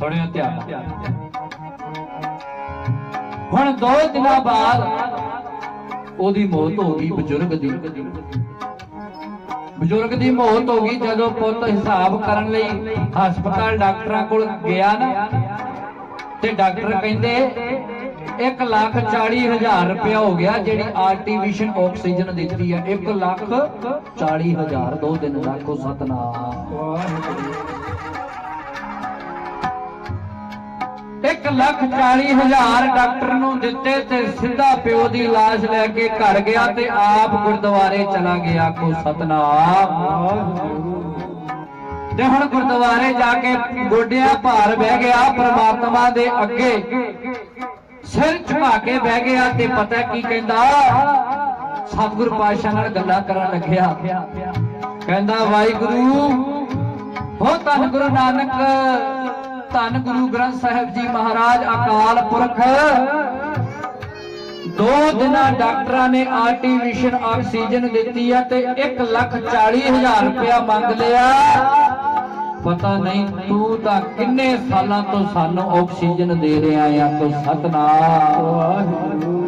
ਸੁਣਿਓ ਧਿਆਨ। ਹੁਣ ਦੋ ਦਿਨਾਂ ਬਾਅਦ ਉਹਦੀ ਮੌਤ ਹੋ ਗਈ ਬਜ਼ੁਰਗ ਦੀ। ਬਜ਼ੁਰਗ ਦੀ ਮੌਤ ਹੋ ਗਈ ਜਦੋਂ ਪੁੱਤ ਹਿਸਾਬ ਕਰਨ ਲਈ ਹਸਪਤਾਲ ਡਾਕਟਰਾਂ ਕੋਲ ਗਿਆ ਨਾ, ਤੇ ਡਾਕਟਰ ਕਹਿੰਦੇ 1 ਲੱਖ 40 ਹਜ਼ਾਰ ਰੁਪਇਆ ਹੋ ਗਿਆ ਜਿਹੜੀ ਆਰਟੀਫੀਸ਼ੀਅਲ ਆਕਸੀਜਨ ਦਿੱਤੀ ਹੈ 1 ਲੱਖ 40 ਹਜ਼ਾਰ ਦੋ ਦਿਨ ਦਾ ਕੋ ਸਤਨਾਮ। ਇੱਕ ਲੱਖ 40 ਹਜ਼ਾਰ ਡਾਕਟਰ ਨੂੰ ਦਿੱਤੇ ਤੇ ਸਿੱਧਾ ਪਿਓ ਦੀ ਲਾਸ਼ ਲੈ ਕੇ ਘਰ ਗਿਆ ਤੇ ਆਪ ਗੁਰਦੁਆਰੇ ਚਲਾ ਗਿਆ। ਕੋ ਸਤਨਾਮ। ਤੇ ਹੁਣ ਗੁਰਦੁਆਰੇ ਜਾ ਕੇ ਗੋਡਿਆਂ ਭਾਰ ਬਹਿ ਗਿਆ, ਪ੍ਰਮਾਤਮਾ ਦੇ ਅੱਗੇ। ਸਿਰ ਝੁਕਾ ਕੇ ਬਹਿ ਗਿਆ ਤੇ ਪਤਾ ਕੀ ਕਹਿੰਦਾ? ਸਤਿਗੁਰ ਪਾਤਸ਼ਾਹ ਨਾਲ ਗੱਲਾਂ ਕਰਨ ਲੱਗਿਆ। ਕਹਿੰਦਾ, ਵਾਹਿਗੁਰੂ, ਹੋ ਧੰਨ ਗੁਰੂ ਨਾਨਕ ਧੰਨ ਗੁਰੂ ਗ੍ਰੰਥ ਸਾਹਿਬ ਜੀ ਮਹਾਰਾਜ ਅਕਾਲ ਪੁਰਖ। ਦੋ ਦਿਨਾਂ ਡਾਕਟਰਾਂ ਨੇ ਆਰਟੀਫੀਸ਼ੀਅਲ ਆਕਸੀਜਨ ਦਿੱਤੀ ਹੈ ਤੇ 1 ਲੱਖ 40 ਹਜ਼ਾਰ ਰੁਪਇਆ ਮੰਗ ਲਿਆ। ਪਤਾ ਨਹੀਂ ਤੂੰ ਤਾਂ ਕਿੰਨੇ ਸਾਲਾਂ ਤੋਂ ਸਾਨੂੰ ਆਕਸੀਜਨ ਦੇ ਰਿਹਾ ਆ ਤੂੰ ਸਤਨਾਮ।